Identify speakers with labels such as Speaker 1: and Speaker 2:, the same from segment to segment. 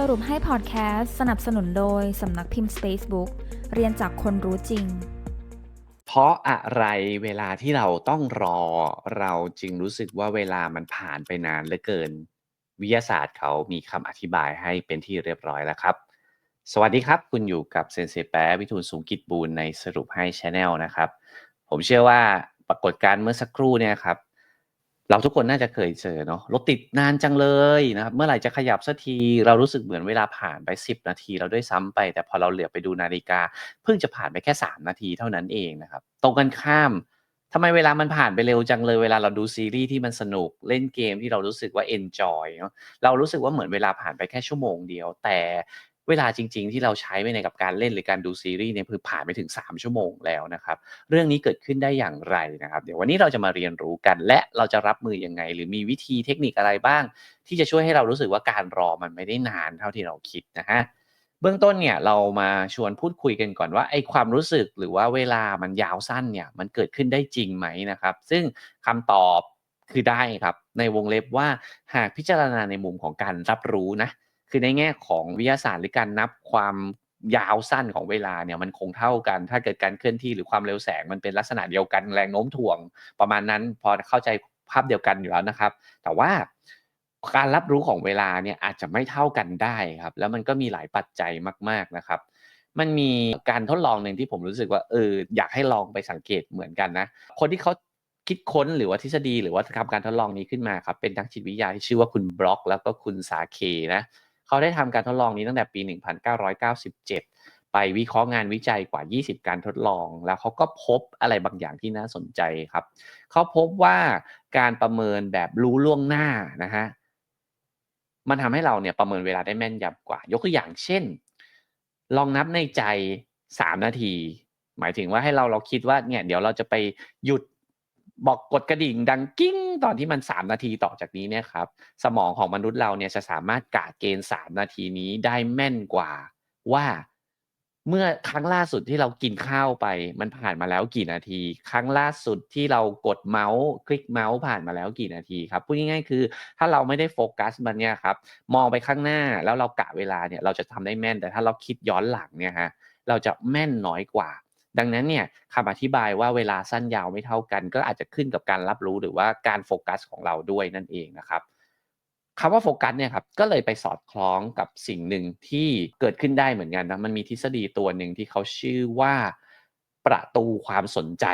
Speaker 1: สรุปให้พอดแคสต์สนับสนุนโดยสำนักพิมพ์ Spacebook เรียนจากคนรู้จริง
Speaker 2: เพราะอะไรเวลาที่เราต้องรอเราจึงรู้สึกว่าเวลามันผ่านไปนานเหลือเกิน วิทยาศาสตร์เขามีคำอธิบายให้เป็นที่เรียบร้อยแล้วครับ สวัสดีครับ คุณอยู่กับเซนเซแปะวิทูลสูงกิจบูลในสรุปให้ช n แนลนะครับ ผมเชื่อว่าปรากฏการณ์เมื่อสักครู่เนี่ยครับ เราทุกคนน่าจะเคยเจอเนาะรถติดนานจังเลยนะครับเมื่อไหร่จะขยับสักทีเรารู้สึกเหมือนเวลาผ่านไป 10 นาที เราด้วยซ้ำไป แต่พอเราเหลือไปดูนาฬิกา เพิ่งจะผ่านไปแค่ 3 นาทีเท่านั้นเองนะครับตรงกันข้ามทำไมเวลามันผ่านไปเร็วจังเลยเวลาเราดูซีรีส์ที่มันสนุกเล่นเกมที่เรารู้สึกว่า enjoy เนาะเรารู้สึกว่าเหมือนเวลาผ่านไปแค่ชั่วโมงเดียว แต่ เวลาจริง ๆ ที่เราใช้ไปในกับการเล่นหรือการดูซีรีส์เนี่ยคือผ่านไปถึง 3 ชั่วโมงแล้วนะครับ เรื่องนี้เกิดขึ้นได้อย่างไรนะครับ เดี๋ยววันนี้เราจะมาเรียนรู้กัน และเราจะรับมือยังไง หรือมีวิธีเทคนิคอะไรบ้าง ที่จะช่วยให้เรารู้สึกว่าการรอมันไม่ได้นานเท่าที่เราคิดนะฮะเบื้องต้นเนี่ยเรามาชวนพูดคุยกันก่อนว่าไอ้ความรู้สึกหรือว่าเวลามันยาวสั้นเนี่ยมันเกิดขึ้นได้จริงไหมนะครับ ซึ่งคำตอบคือได้ครับในวงเล็บว่าหากพิจารณาในมุมของการรับรู้นะ คือในแง่ของวิทยาศาสตร์หรือการนับความยาวสั้นของเวลาเนี่ยมันคงเท่ากัน ถ้าเกิดการเคลื่อนที่หรือความเร็วแสงมันเป็นลักษณะเดียวกันแรงโน้มถ่วง ประมาณนั้นพอเข้าใจภาพเดียวกันอยู่แล้วนะครับ แต่ว่าการรับรู้ของเวลาเนี่ยอาจจะไม่เท่ากันได้ครับ แล้วมันก็มีหลายปัจจัยมาก ๆนะครับ มันมีการทดลองหนึ่งที่ผมรู้สึกว่าเอออยากให้ลองไปสังเกตเหมือนกันนะ คนที่เขาคิดค้นหรือว่าทฤษฎีหรือว่าทำการทดลองนี้ขึ้นมาครับเป็นนักจิตวิทยาที่ชื่อว่าคุณบล็อก แล้วก็คุณสาเคนะ เขาได้ทำการทดลองนี้ตั้งแต่ปี 1997 ไปวิเคราะห์งานวิจัยกว่า 20 การทดลอง แล้วเขาก็พบอะไรบางอย่างที่น่าสนใจครับเขาพบว่าการประเมินแบบรู้ล่วงหน้านะฮะมันทำให้เราเนี่ยประเมินเวลาได้แม่นยำกว่า ยกตัวอย่างเช่น ลองนับในใจ 3 นาที หมายถึงว่าให้เราเราคิดว่าเนี่ยเดี๋ยวเราจะไปหยุด บอกกดกระดิ่งดังกิ้งตอนที่มัน 3 นาทีต่อจากนี้เนี่ยครับสมองของมนุษย์เราเนี่ยจะสามารถกะเกณฑ์ 3 นาทีนี้ได้แม่นกว่าว่าเมื่อครั้งล่าสุดที่เรากินข้าวไป มันผ่านมาแล้วกี่นาที ครั้งล่าสุดที่เรากดเมาส์คลิกเมาส์ผ่านมาแล้วกี่นาทีครับพูดง่ายๆคือ ถ้าเราไม่ได้โฟกัสมันเนี่ยครับมองไปข้างหน้าแล้วเรากะเวลาเนี่ยเราจะทำได้แม่น แต่ถ้าเราคิดย้อนหลังเนี่ยฮะเราจะแม่นน้อยกว่า ดังนั้นเนี่ยคำอธิบายว่าเวลาสั้นยาวไม่เท่ากัน ก็อาจจะขึ้นกับการรับรู้หรือว่าการโฟกัสของเราด้วยนั่นเองนะครับคำว่าโฟกัสเนี่ยครับก็เลยไปสอดคล้องกับสิ่งหนึ่งที่เกิดขึ้นได้เหมือนกันนะมันมีทฤษฎีตัวหนึ่งที่เขาชื่อว่าประตูความสนใจ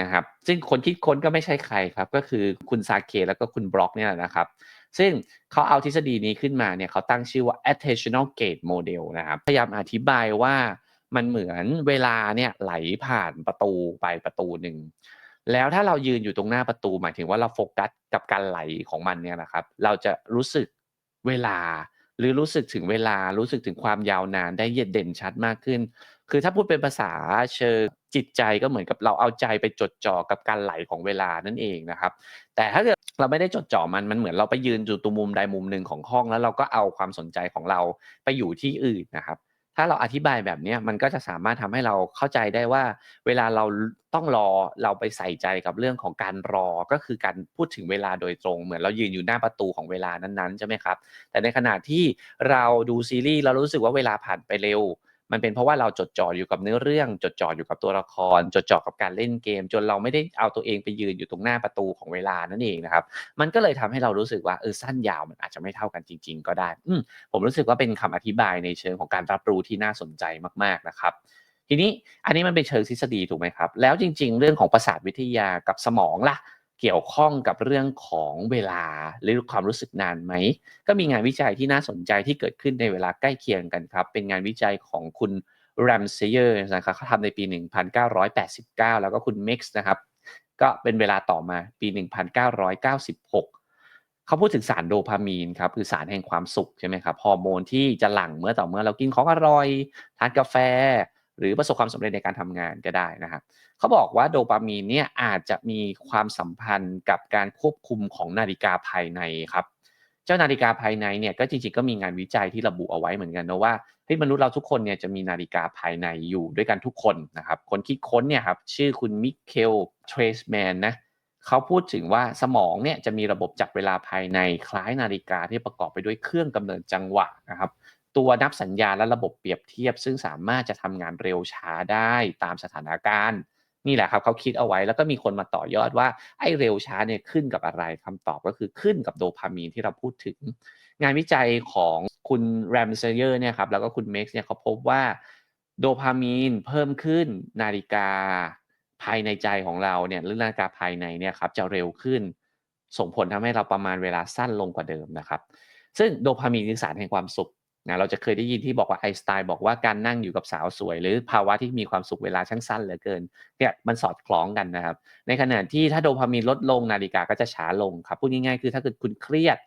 Speaker 2: นะครับซึ่งคนคิดค้นก็ไม่ใช่ใครครับก็คือคุณซาเคแล้วก็คุณบล็อกเนี่ยนะครับซึ่งเขาเอาทฤษฎีนี้ขึ้นมาเนี่ยเขาตั้งชื่อว่า attentional gate model นะครับพยายามอธิบายว่า มันเหมือนเวลาเนี่ยไหลผ่านประตูไปประตูหนึ่งแล้วถ้าเรายืนอยู่ตรงหน้าประตู หมายถึงว่าเราโฟกัสกับการไหลของมันเนี่ยนะครับ เราจะรู้สึกเวลา หรือรู้สึกถึงเวลารู้สึกถึงความยาวนานได้เด่นชัดมากขึ้น คือถ้าพูดเป็นภาษาเชิงจิตใจก็เหมือนกับเราเอาใจไปจดจ่อกับการไหลของเวลานั่นเองนะครับ แต่ถ้าเกิดเราไม่ได้จดจ่อมันมันเหมือนเราไปยืนอยู่ตรงมุมใดมุมหนึ่งของห้องแล้วเราก็เอาความสนใจของเราไปอยู่ที่อื่นนะครับ ถ้าเราอธิบายแบบนี้มันก็จะสามารถทำให้เราเข้าใจได้ว่า เวลาเราต้องรอเราไปใส่ใจกับเรื่องของการรอก็คือการพูดถึงเวลาโดยตรง เหมือนเรายืนอยู่หน้าประตูของเวลานั้นๆใช่ไหมครับ แต่ในขณะที่เราดูซีรีส์เรารู้สึกว่าเวลาผ่านไปเร็ว มันเป็นเพราะว่าเราจดจ่ออยู่กับเนื้อเรื่อง จดจ่ออยู่กับตัวละคร จดจ่อกับการเล่นเกม จนเราไม่ได้เอาตัวเองไปยืนอยู่ตรงหน้าประตูของเวลานั่นเองนะครับ มันก็เลยทำให้เรารู้สึกว่าเออสั้นยาวมันอาจจะไม่เท่ากันจริง ๆ ก็ได้ อืผมรู้สึกว่าเป็นคำอธิบายในเชิงของการรับรู้ที่น่าสนใจมากๆนะครับทีนี้อันนี้มันเป็นเชิงทฤษฎีถูกไหมครับ แล้วจริง ๆ เรื่องของประสาทวิทยากับสมองล่ะ เกี่ยวข้องกับเรื่องของเวลาหรือความรู้สึกนานไหม ก็มีงานวิจัยที่น่าสนใจที่เกิดขึ้นในเวลาใกล้เคียงกันครับ เป็นงานวิจัยของคุณแรมเซเยอร์นะครับเขาทำในปี 1989 แล้วก็คุณเม็กซ์นะครับ ก็เป็นเวลาต่อมาปี 1996เขาพูดถึงสารโดพามีนครับคือสารแห่งความสุขใช่ไหมครับฮอร์โมนที่จะหลั่งเมื่อต่อเมื่อเรากินของอร่อย ทานกาแฟ หรือประสบความสำเร็จในการทำงานก็ได้นะครับเขาบอกว่าโดปามีนเนี่ยอาจจะมีความสัมพันธ์กับการควบคุมของนาฬิกาภายในครับเจ้านาฬิกาภายในเนี่ยก็จริงๆก็มีงานวิจัยที่ระบุเอาไว้เหมือนกันนะว่าเฮ้ยมนุษย์เราทุกคนเนี่ยจะมีนาฬิกาภายในอยู่ด้วยกันทุกคนนะครับคนคิดค้นเนี่ยครับชื่อคุณมิเคลเทรสแมนนะเขาพูดถึงว่าสมองเนี่ยจะมีระบบจับเวลาภายในคล้ายนาฬิกาที่ประกอบไปด้วยเครื่องกำเนิดจังหวะนะครับ ตัวนับสัญญาณและระบบเปรียบเทียบ ซึ่งสามารถจะทำงานเร็วช้าได้ตามสถานการณ์ นี่แหละครับเขาคิดเอาไว้แล้วก็มีคนมาต่อยอดว่าไอ้เร็วช้าเนี่ยขึ้นกับอะไรคำตอบก็คือขึ้นกับโดพามีนที่เราพูดถึง งานวิจัยของคุณแรมเซเยอร์เนี่ยครับแล้วก็คุณเม็กซ์เนี่ยเขาพบว่าโดพามีนเพิ่มขึ้นนาฬิกาภายในใจของเราเนี่ยหรือนาฬิกาภายในเนี่ยครับจะเร็วขึ้น ส่งผลทำให้เราประมาณเวลาสั้นลงกว่าเดิมนะครับ ซึ่งโดพามีนคือสารแห่งความสุข นะเราจะเคยได้ยินที่บอกว่าไอสไตน์บอกว่าการนั่งอยู่กับสาวสวย หรือภาวะที่มีความสุขเวลาช่างสั้นเหลือเกินเนี่ยมันสอดคล้องกันนะครับ ในขณะที่ถ้าโดพามีนลดลงนาฬิกาก็จะช้าลงครับพูดง่ายๆคือถ้าเกิดคุณเครียด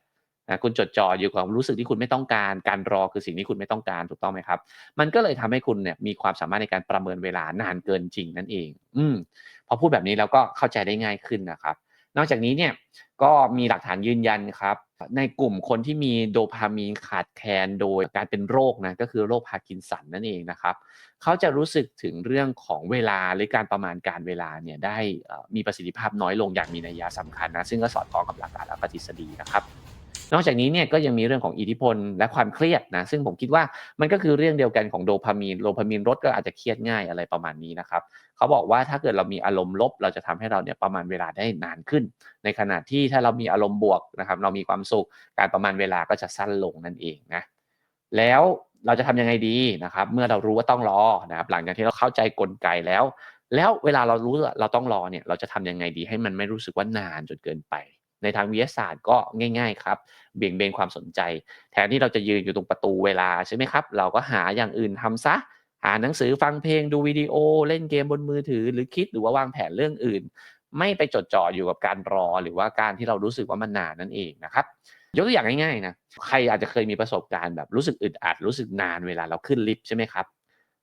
Speaker 2: นะคุณจดจ่ออยู่กับความรู้สึกที่คุณไม่ต้องการ การรอคือสิ่งที่คุณไม่ต้องการถูกต้องไหมครับ มันก็เลยทำให้คุณเนี่ยมีความสามารถในการประเมินเวลานานเกินจริงนั่นเอง อืมพอพูดแบบนี้แล้วก็เข้าใจได้ง่ายขึ้นนะครับ นอกจากนี้เนี่ยก็มีหลักฐานยืนยันครับ ในกลุ่มคนที่มีโดพามีนขาดแคลนโดยการเป็นโรคนะก็คือโรคพาร์กินสันนั่นเองนะครับเขาจะรู้สึกถึงเรื่องของเวลาหรือการประมาณการเวลาเนี่ยได้มีประสิทธิภาพน้อยลงอย่างมีนัยยะสำคัญนะซึ่งก็สอดคล้องกับหลักการและปฏิษฎีนะครับ นอกจากนี้เนี่ยก็ยังมีเรื่องของอิทธิพลและความเครียดนะซึ่งผมคิดว่ามันก็คือเรื่องเดียวกันของโดพามีนโดพามีนลดก็อาจจะเครียดง่ายอะไรประมาณนี้นะครับเขาบอกว่าถ้าเกิดเรามีอารมณ์ลบ เราจะทำให้เราเนี่ยประมาณเวลาได้นานขึ้น ในขณะที่ถ้าเรามีอารมณ์บวกนะครับเรามีความสุขการประมาณเวลาก็จะสั้นลงนั่นเองนะแล้วเราจะทำยังไงดีนะครับเมื่อเรารู้ว่าต้องรอนะครับหลังจากที่เราเข้าใจกลไกแล้ว แล้วเวลาเรารู้ว่าเราต้องรอเนี่ยเราจะทำยังไงดีให้มันไม่รู้สึกว่านานจนเกินไป ในทางวิทยาศาสตร์ก็ง่าย ๆ ครับเบี่ยงเบนความสนใจ แทนที่เราจะยืนอยู่ตรงประตูเวลาใช่ไหมครับ เราก็หาอย่างอื่นทำซะหาหนังสือฟังเพลงดูวิดีโอ เล่นเกมบนมือถือ หรือคิดหรือว่าวางแผนเรื่องอื่น ไม่ไปจดจ่ออยู่กับการรอ หรือว่าการที่เรารู้สึกว่ามันนานนั่นเองนะครับยกตัวอย่างง่ายๆนะใครอาจจะเคยมีประสบการณ์แบบรู้สึกอึดอัดรู้สึกนานเวลาเราขึ้นลิฟต์ใช่ไหมครับ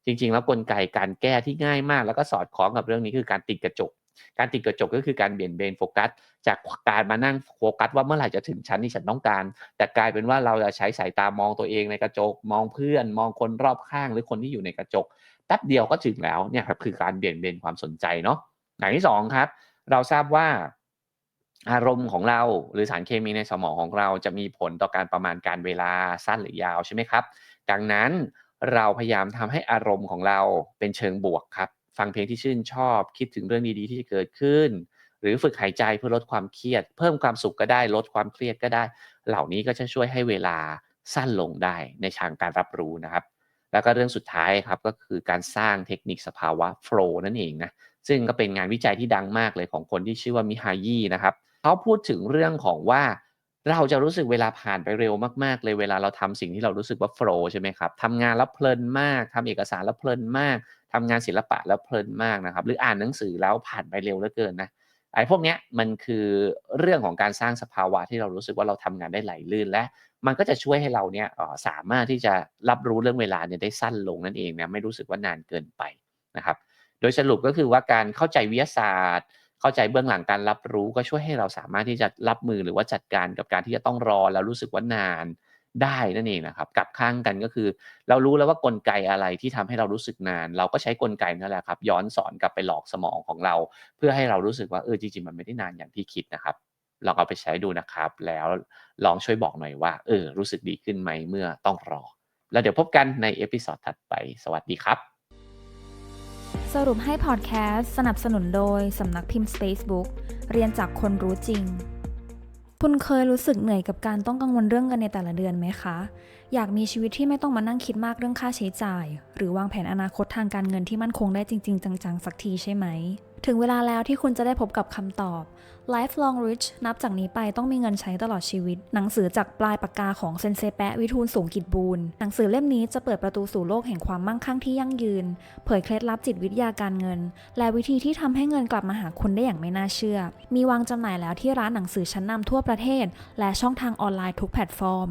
Speaker 2: จริงๆ แล้วกลไกการแก้ที่ง่ายมาก แล้วก็สอดคล้องกับเรื่องนี้คือการติดกระจก การติดกระจกก็คือการเบี่ยงเบนโฟกัส จากการมานั่งโฟกัสว่าเมื่อไหร่จะถึงชั้นที่ฉันต้องการ แต่กลายเป็นว่าเราจะใช้สายตามองตัวเองในกระจก มองเพื่อน มองคนรอบข้างหรือคนที่อยู่ในกระจกแป๊บเดียวก็ถึงแล้วเนี่ยครับคือการเบี่ยงเบนความสนใจเนาะอย่างที่สองครับ เราทราบว่าอารมณ์ของเราหรือสารเคมีในสมองของเราจะมีผลต่อการประมาณการเวลาสั้นหรือยาวใช่ไหมครับ ดังนั้นเราพยายามทำให้อารมณ์ของเราเป็นเชิงบวกครับ ฟังเพลงที่ชื่นชอบ คิดถึงเรื่องดีๆที่จะเกิดขึ้น หรือฝึกหายใจเพื่อลดความเครียด เพิ่มความสุขก็ได้ลดความเครียดก็ได้ เหล่านี้ก็จะช่วยให้เวลาสั้นลงได้ในทางการรับรู้นะครับ แล้วก็เรื่องสุดท้ายครับก็คือการสร้างเทคนิคสภาวะโฟล์นั่นเองนะซึ่งก็เป็นงานวิจัยที่ดังมากเลยของคนที่ชื่อว่ามิฮายีนะครับเขาพูดถึงเรื่องของว่าเราจะรู้สึกเวลาผ่านไปเร็วมากๆ เลยเวลาเราทำสิ่งที่เรารู้สึกว่าโฟล์ใช่ไหมครับทำงานแล้วเพลินมากทำเอกสารแล้วเพลินมาก ทำงานศิลปะแล้วเพลินมากนะครับ หรืออ่านหนังสือแล้วผ่านไปเร็วเหลือเกินนะไอ้พวกเนี้ยมันคือเรื่องของการสร้างสภาวะที่เรารู้สึกว่าเราทำงานได้ไหลลื่น และมันก็จะช่วยให้เราเนี่ยสามารถที่จะรับรู้เรื่องเวลาเนี่ยได้สั้นลงนั่นเองนะไม่รู้สึกว่านานเกินไปนะครับ โดยสรุปก็คือว่าการเข้าใจวิทยาศาสตร์ เข้าใจเบื้องหลังการรับรู้ ก็ช่วยให้เราสามารถที่จะรับมือหรือว่าจัดการกับการที่จะต้องรอแล้วรู้สึกว่านาน ได้นั่นเองนะครับกลับข้างกันก็คือ เรารู้แล้วว่ากลไกอะไรที่ทำให้เรารู้สึกนาน เราก็ใช้กลไกนั่นแหละครับ ย้อนสอนกลับไปหลอกสมองของเรา เพื่อให้เรารู้สึกว่าเออจริงๆมันไม่ได้นานอย่างที่คิดนะครับลองเอาไปใช้ดูนะครับ แล้วลองช่วยบอกหน่อยว่าเออรู้สึกดีขึ้นไหมเมื่อต้องรอ แล้วเดี๋ยวพบกันในเอพิ o d ดถัดไป สวัสดีครับ
Speaker 1: สรุปให้พอดแคสต์สนับสนุนโดยสำนักพิมพ์ Spacebook เรียนจากคนรู้จริง คุณเคยรู้สึกเหนื่อยกับการต้องกังวลเรื่องเงินในแต่ละเดือนไหมคะ อยากมีชีวิตที่ไม่ต้องมานั่งคิดมากเรื่องค่าใช้จ่าย หรือวางแผนอนาคตทางการเงินที่มั่นคงได้จริง ๆ จังๆสักทีใช่ไหม ถึงเวลาแล้วที่คุณจะได้พบกับคำตอบ Lifelong Rich นับจากนี้ไปต้องมีเงินใช้ตลอดชีวิต หนังสือจากปลายปากกาของเซนเซแปะวิทูลสูงกิจบูรณ์หนังสือเล่มนี้จะเปิดประตูสู่โลกแห่งความมั่งคั่งที่ยั่งยืน เผยเคล็ดลับจิตวิทยาการเงิน และวิธีที่ทำให้เงินกลับมาหาคุณได้อย่างไม่น่าเชื่อ มีวางจำหน่ายแล้วที่ร้านหนังสือชั้นนำทั่วประเทศ และช่องทางออนไลน์ทุกแพลตฟอร์ม